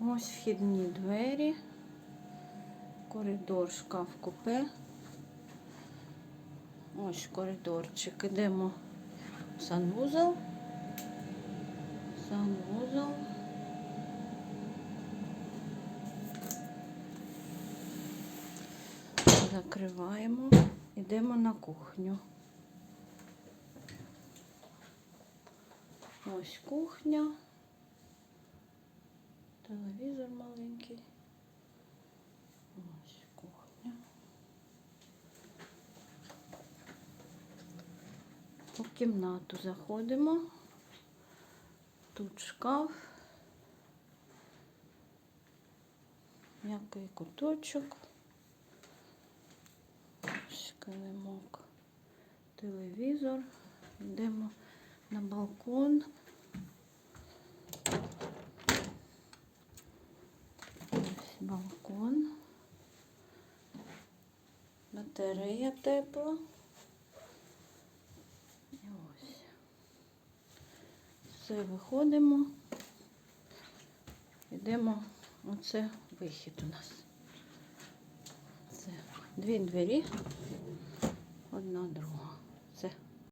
Ось вхідні двері, коридор, шкаф купе. Ось коридорчик. Ідемо в санвузол. Санвузол. Закриваємо. Йдемо на кухню. Ось кухня. Телевізор маленький. Ось кухня. У кімнату заходимо. Тут шкаф. М'який куточок. Ось килимок. Телевізор. Йдемо на балкон. Ось балкон. Батарея тепла. І ось. Все, виходимо. Йдемо. Оце вихід у нас. Це дві двері, одна друга. Це